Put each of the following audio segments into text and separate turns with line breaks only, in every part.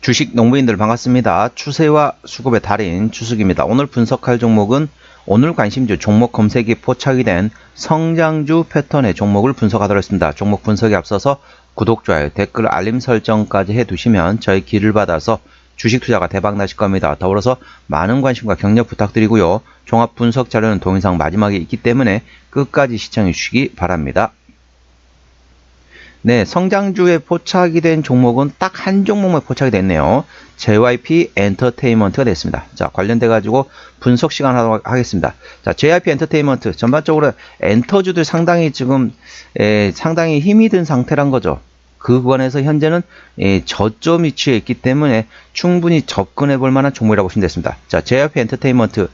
주식 농부인들 반갑습니다. 추세와 수급의 달인 추석입니다. 오늘 분석할 종목은 오늘 관심주 종목 검색이 포착이 된 성장주 패턴의 종목을 분석하도록 하겠습니다. 종목 분석에 앞서서 구독, 좋아요, 댓글, 알림 설정까지 해두시면 저희 길을 받아서 주식 투자가 대박 나실 겁니다. 더불어서 많은 관심과 격려 부탁드리고요. 종합 분석 자료는 동영상 마지막에 있기 때문에 끝까지 시청해 주시기 바랍니다. 네, 성장주에 포착이 된 종목은 딱 한 종목만 포착이 됐네요. JYP 엔터테인먼트가 됐습니다. 자, 관련돼 가지고 분석 시간 하도록 하겠습니다. 자, JYP 엔터테인먼트 전반적으로 엔터주들 상당히 지금 에, 상당히 힘이 든 상태란 거죠. 그 구간에서 현재는 에, 저점 위치에 있기 때문에 충분히 접근해 볼 만한 종목이라고 보시면 됐습니다. 자, JYP 엔터테인먼트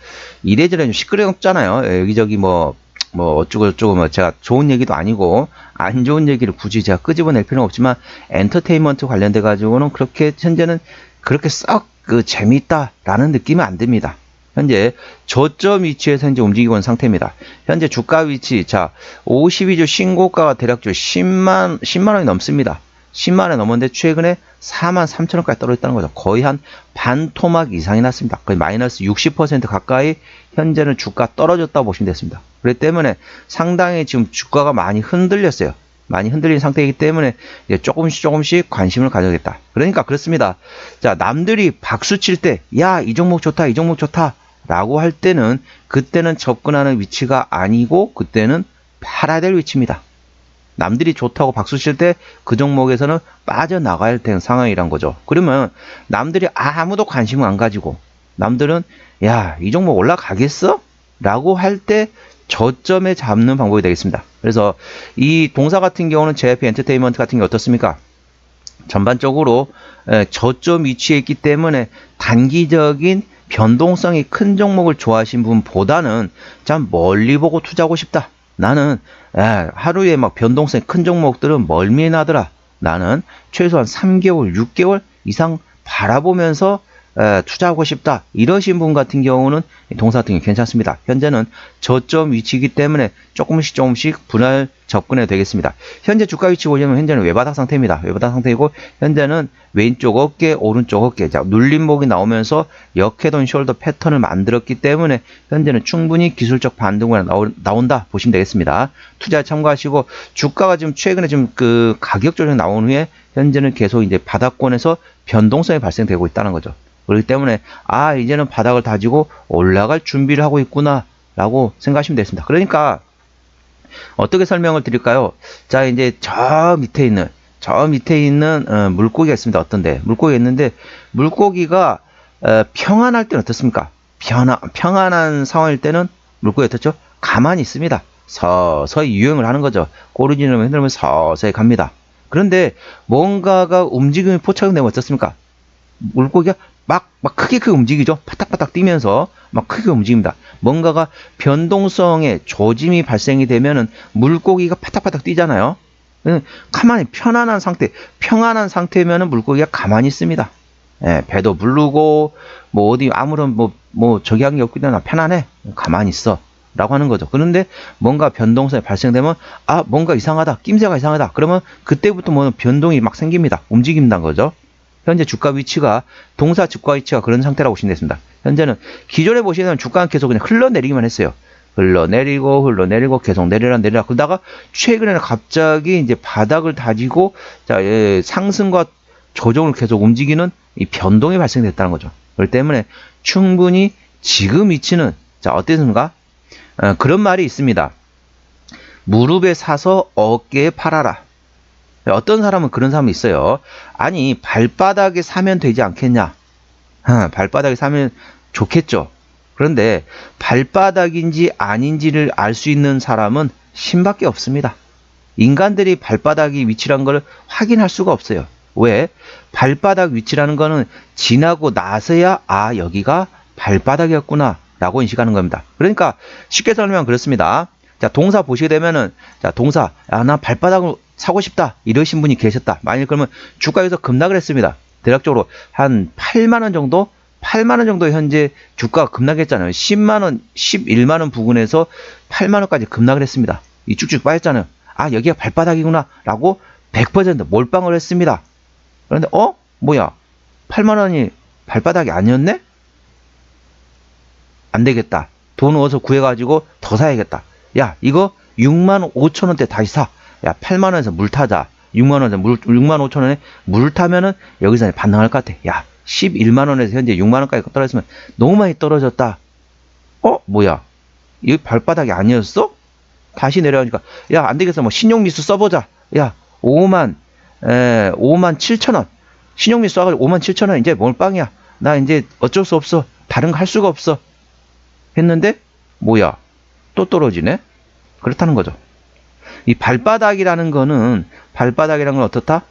이래저래 좀 시끄럽잖아요. 에, 여기저기 뭐 뭐 어쩌고 저쩌고 뭐 제가 좋은 얘기도 아니고 안 좋은 얘기를 굳이 제가 끄집어낼 필요는 없지만 엔터테인먼트 관련돼 가지고는 그렇게 현재는 그렇게 썩 그 재미있다라는 느낌은 안 듭니다. 현재 저점 위치에서 현재 움직이고 있는 상태입니다. 현재 주가 위치 자 52주 신고가가 대략적으로 10만 10만 원이 넘습니다. 10만 원이 넘었는데 최근에 4만 3천 원까지 떨어졌다는 거죠. 거의 한 반토막 이상이 났습니다. 거의 마이너스 60% 가까이 현재는 주가 떨어졌다고 보시면 됐습니다. 그렇기 때문에 상당히 지금 주가가 많이 흔들렸어요. 많이 흔들린 상태이기 때문에 조금씩 조금씩 관심을 가져야겠다. 그러니까 그렇습니다. 자, 남들이 박수 칠 때, 야, 이 종목 좋다, 이 종목 좋다, 라고 할 때는, 그때는 접근하는 위치가 아니고, 그때는 팔아야 될 위치입니다. 남들이 좋다고 박수 칠 때 그 종목에서는 빠져나가야 되는 상황이란 거죠. 그러면 남들이 아무도 관심을 안 가지고, 남들은, 야, 이 종목 올라가겠어? 라고 할 때 저점에 잡는 방법이 되겠습니다. 그래서 이 동사 같은 경우는 JYP 엔터테인먼트 같은 게 어떻습니까? 전반적으로 저점 위치에 있기 때문에 단기적인 변동성이 큰 종목을 좋아하신 분보다는 참 멀리 보고 투자하고 싶다. 나는 하루에 막 변동성이 큰 종목들은 멀미나더라. 나는 최소한 3개월, 6개월 이상 바라보면서 에, 투자하고 싶다 이러신 분 같은 경우는 동사 게 괜찮습니다. 현재는 저점 위치이기 때문에 조금씩 조금씩 분할 접근해도 되겠습니다. 현재 주가 위치 보시면 현재는 외바닥 상태입니다. 외바닥 상태이고 현재는 왼쪽 어깨, 오른쪽 어깨 자 눌림목이 나오면서 역해돈 숄더 패턴을 만들었기 때문에 현재는 충분히 기술적 반등이 나온, 다 보시면 되겠습니다. 투자 참고하시고 주가가 지금 최근에 지금 그 가격 조정이 나온 후에 현재는 계속 이제 바닥권에서 변동성이 발생되고 있다는 거죠. 그렇기 때문에 아 이제는 바닥을 다지고 올라갈 준비를 하고 있구나 라고 생각하시면 되겠습니다. 그러니까 어떻게 설명을 드릴까요? 자 이제 저 밑에 있는 저 밑에 있는 어, 물고기가 있습니다. 어떤데 물고기가 있는데 물고기가 어, 평안할 때는 어떻습니까? 편안, 평안한 상황일 때는 물고기 어떻죠? 가만히 있습니다. 서서히 유행을 하는 거죠. 꼬리지르면 흔들면 서서히 갑니다. 그런데 뭔가가 움직임이 포착되면 어떻습니까? 물고기가 막, 막 크게 크게 움직이죠. 파닥파닥 뛰면서 막 크게 움직입니다. 뭔가가 변동성의 조짐이 발생이 되면은 물고기가 파닥파닥 뛰잖아요. 가만히 편안한 상태, 평안한 상태면은 물고기가 가만히 있습니다. 예, 배도 부르고 뭐 어디 아무런 뭐, 뭐 저기 한게 없기 때문에 편안해. 가만히 있어. 라고 하는 거죠. 그런데 뭔가 변동성이 발생되면 아 뭔가 이상하다 낌새가 이상하다 그러면 그때부터 뭐 변동이 막 생깁니다 움직인다는 거죠 현재 주가 위치가 동사 주가 위치가 그런 상태라고 보시면 되습니다 현재는 기존에 보시면 주가는 계속 그냥 흘러내리기만 했어요. 흘러내리고 흘러내리고 계속 내려라 내려라 그러다가 최근에는 갑자기 이제 바닥을 다지고 자 예, 상승과 조정을 계속 움직이는 이 변동이 발생됐다는 거죠. 그렇기 때문에 충분히 지금 위치는 자 어땠는가? 어, 그런 말이 있습니다. 무릎에 사서 어깨에 팔아라. 어떤 사람은 그런 사람이 있어요. 아니 발바닥에 사면 되지 않겠냐? 어, 발바닥에 사면 좋겠죠. 그런데 발바닥인지 아닌지를 알 수 있는 사람은 신밖에 없습니다. 인간들이 발바닥이 위치란 걸 확인할 수가 없어요. 왜? 발바닥 위치라는 거는 지나고 나서야 아 여기가 발바닥이었구나 라고 인식하는 겁니다. 그러니까 쉽게 설명하면 그렇습니다. 자 동사 보시게 되면은 자 동사 아 나 발바닥을 사고 싶다 이러신 분이 계셨다. 만일 그러면 주가에서 급락을 했습니다. 대략적으로 한 8만 원 정도 8만 원 정도 현재 주가가 급락했잖아요. 10만 원, 11만 원 부근에서 8만 원까지 급락을 했습니다. 이 쭉쭉 빠졌잖아요. 아 여기가 발바닥이구나 라고 100% 몰빵을 했습니다. 그런데 어 뭐야 8만 원이 발바닥이 아니었네? 안 되겠다. 돈 어서 구해가지고 더 사야겠다. 야, 이거 6만 5천 원대 다시 사. 야, 8만 원에서 물 타자. 6만 원에서 물, 6만 5천 원에 물 타면은 여기서 반등할 것 같아. 야, 11만 원에서 현재 6만 원까지 떨어졌으면 너무 많이 떨어졌다. 어, 뭐야? 이 발바닥이 아니었어? 다시 내려가니까 야, 안 되겠어. 뭐 신용미수 써보자. 야, 5만 에, 5만 7천 원. 신용미수 써가지고 5만 7천 원 이제 몰빵이야. 나 이제 어쩔 수 없어. 다른 거 할 수가 없어. 했는데 뭐야? 또 떨어지네. 그렇다는 거죠. 이 발바닥이라는 거는 발바닥이라는 건 어떻다?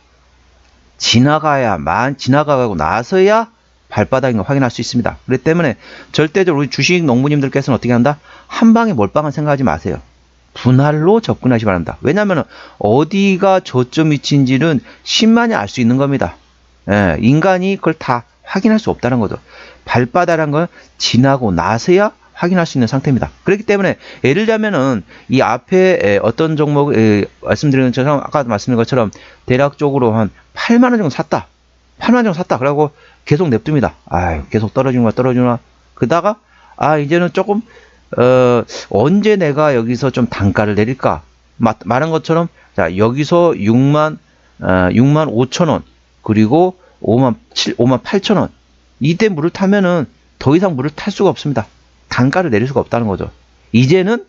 지나가야만 지나가고 나서야 발바닥인 걸 확인할 수 있습니다. 그렇기 때문에 절대적으로 우리 주식 농부님들께서는 어떻게 한다? 한 방에 몰빵은 생각하지 마세요. 분할로 접근하시 기 바랍니다. 왜냐하면 어디가 저점 위치인지는 신만이 알 수 있는 겁니다. 예, 인간이 그걸 다 확인할 수 없다는 거죠. 발바닥이라는 건 지나고 나서야 확인할 수 있는 상태입니다. 그렇기 때문에 예를 들자면은 이 앞에 어떤 종목 말씀드린 것처럼 아까 말씀드린 것처럼 대략적으로 한 8만 원 정도 샀다. 8만 원 정도 샀다. 그러고 계속 냅둡니다. 아, 계속 떨어지는가 떨어지나. 그다가 아 이제는 조금 어, 언제 내가 여기서 좀 단가를 내릴까? 마, 말한 것처럼 자 여기서 6만 어, 6만 5천 원 그리고 5만 7 5만 8천 원 이때 물을 타면은 더 이상 물을 탈 수가 없습니다. 단가를 내릴 수가 없다는 거죠. 이제는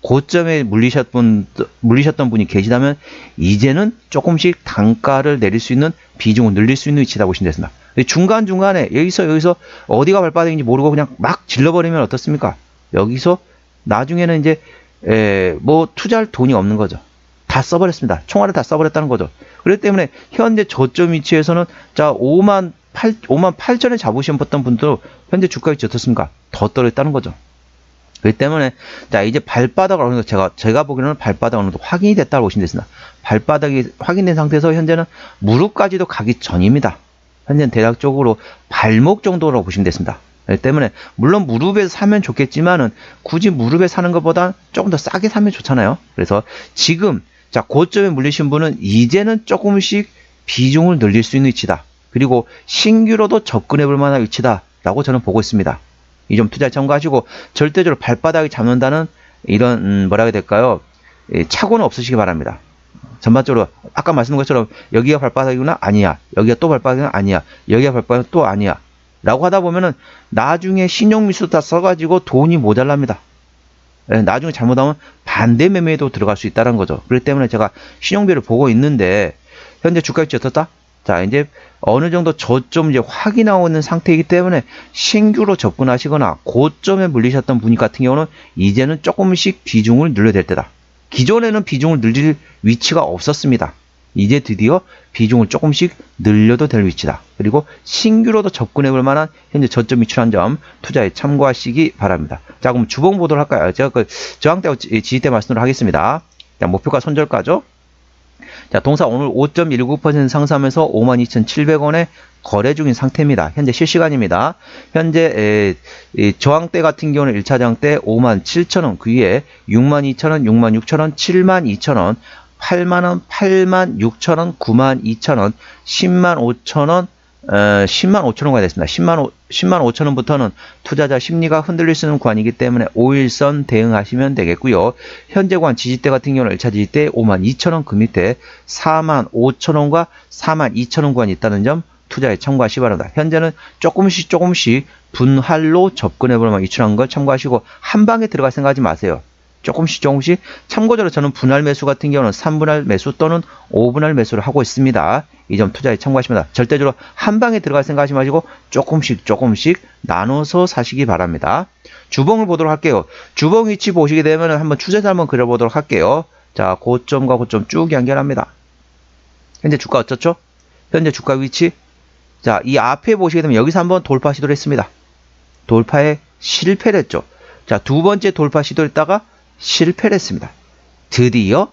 고점에 물리셨던, 물리셨던 분이 계시다면 이제는 조금씩 단가를 내릴 수 있는 비중을 늘릴 수 있는 위치다 보시면 되습니다. 중간중간에 여기서 여기서 어디가 발바닥인지 모르고 그냥 막 질러버리면 어떻습니까? 여기서 나중에는 이제 에, 뭐 투자할 돈이 없는 거죠. 다 써버렸습니다. 총알을 다 써버렸다는 거죠. 그렇기 때문에 현재 저점 위치에서는 자 5만 8, 5만 8천에 잡으셨던 분도 현재 주가 위치 어떻습니까? 더 떨어졌다는 거죠. 그렇기 때문에 자 이제 발바닥 어느 정도 제가 제가 보기에는 발바닥 어느 정도 확인이 됐다고 보시면 되습니다. 발바닥이 확인된 상태에서 현재는 무릎까지도 가기 전입니다. 현재는 대략적으로 발목 정도로 보시면 됐습니다. 그렇기 때문에 물론 무릎에 사면 좋겠지만은 굳이 무릎에 사는 것보다 조금 더 싸게 사면 좋잖아요. 그래서 지금 자 고점에 물리신 분은 이제는 조금씩 비중을 늘릴 수 있는 위치다. 그리고 신규로도 접근해 볼 만한 위치다 라고 저는 보고 있습니다. 이 점 투자에 참고하시고 절대적으로 발바닥이 잡는다는 이런 음, 뭐라 해야 될까요? 예, 착오는 없으시기 바랍니다. 전반적으로 아까 말씀드린 것처럼 여기가 발바닥이구나 아니야 여기가 또 발바닥이구나 아니야 여기가 발바닥 또 아니야 라고 하다 보면은 나중에 신용미수 다 써가지고 돈이 모자랍니다. 예, 나중에 잘못하면 반대 매매도 들어갈 수 있다는 거죠. 그렇기 때문에 제가 신용비를 보고 있는데 현재 주가 위치 어떻다? 자, 이제 어느 정도 저점 이제 확인하고 있는 상태이기 때문에 신규로 접근하시거나 고점에 물리셨던 분이 같은 경우는 이제는 조금씩 비중을 늘려야 될 때다. 기존에는 비중을 늘릴 위치가 없었습니다. 이제 드디어 비중을 조금씩 늘려도 될 위치다. 그리고 신규로도 접근해 볼 만한 현재 저점 위치한 점 투자에 참고하시기 바랍니다. 자, 그럼 주봉 보도록 할까요? 제가 그 저항대 지지대 말씀을 하겠습니다. 자, 목표가 손절가죠. 자, 동사 오늘 5.19% 상승하면서 52,700원에 거래 중인 상태입니다. 현재 실시간입니다. 현재 에, 저항대 같은 경우는 1차 저항대 57,000원, 그 위에 62,000원, 66,000원, 72,000원, 8만원, 8만 6천원, 9만 2천원, 10만 5천원, 어, 10만 5천원가 됐습니다. 10만, 5, 10만 5천원부터는 투자자 심리가 흔들릴 수 있는 구간이기 때문에 5일선 대응하시면 되겠고요. 현재 구간 지지대 같은 경우는 1차 지지대 5만 2천원 그 밑에 4만 5천원과 4만 2천원 구간이 있다는 점 투자에 참고하시기 바랍니다. 현재는 조금씩 조금씩 분할로 접근해보면 이출한 걸 참고하시고 한 방에 들어갈 생각하지 마세요. 조금씩 조금씩 참고적으로 저는 분할 매수 같은 경우는 3분할 매수 또는 5분할 매수를 하고 있습니다. 이 점 투자에 참고하십니다. 절대적으로 한 방에 들어갈 생각하지 마시고 조금씩 조금씩 나눠서 사시기 바랍니다. 주봉을 보도록 할게요. 주봉 위치 보시게 되면 한번 추세를 한번 그려보도록 할게요. 자, 고점과 고점 쭉 연결합니다. 현재 주가 어쩌죠? 현재 주가 위치. 자, 이 앞에 보시게 되면 여기서 한번 돌파 시도를 했습니다. 돌파에 실패를 했죠. 자, 두 번째 돌파 시도를 했다가 실패를 했습니다. 드디어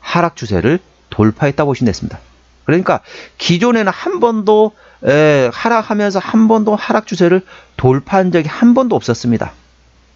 하락 추세를 돌파했다 보시면 됐습니다. 그러니까 기존에는 한 번도 에, 하락하면서 한 번도 하락 추세를 돌파한 적이 한 번도 없었습니다.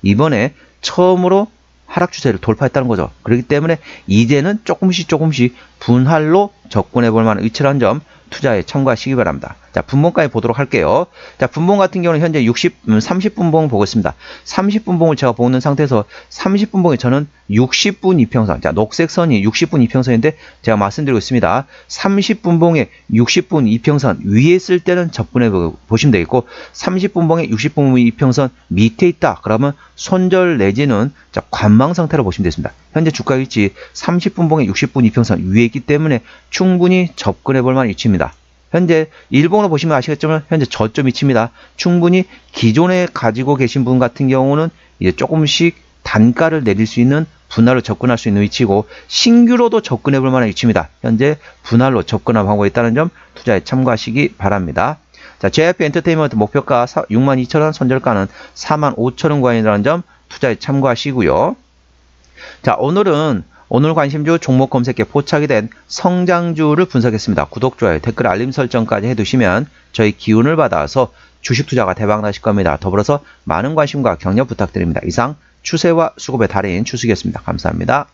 이번에 처음으로 하락 추세를 돌파했다는 거죠. 그렇기 때문에 이제는 조금씩 조금씩 분할로 접근해 볼 만한 위치라는 점 투자에 참고하시기 바랍니다. 자, 분봉까지 보도록 할게요. 자, 분봉 같은 경우는 현재 60, 음, 30분봉 보고 있습니다. 30분봉을 제가 보는 상태에서 30분봉에 저는 60분 이평선, 자, 녹색 선이 60분 이평선인데 제가 말씀드리고 있습니다. 30분봉에 60분 이평선 위에 있을 때는 접근해 보- 보시면 되겠고 30분봉에 60분 이평선 밑에 있다. 그러면 손절 내지는 자, 관망 상태로 보시면 되겠습니다. 현재 주가 위치 30분봉에 60분 이평선 위에 있기 때문에 충분히 접근해 볼 만한 위치입니다. 현재 일본으로 보시면 아시겠지만 현재 저점 위치입니다. 충분히 기존에 가지고 계신 분 같은 경우는 이제 조금씩 단가를 내릴 수 있는 분할로 접근할 수 있는 위치고 신규로도 접근해 볼 만한 위치입니다. 현재 분할로 방법이 있다는 점 투자에 참고하시기 바랍니다. 자, JYP 엔터테인먼트 목표가 62,000원, 손절가는 45,000원 구간이라는 점 투자에 참고하시고요. 자, 오늘은 오늘 관심주 종목 검색에 포착이 된 성장주를 분석했습니다. 구독, 좋아요, 댓글, 알림 설정까지 해두시면 저희 기운을 받아서 주식 투자가 대박 나실 겁니다. 더불어서 많은 관심과 격려 부탁드립니다. 이상 추세와 수급의 달인 추수기였습니다. 감사합니다.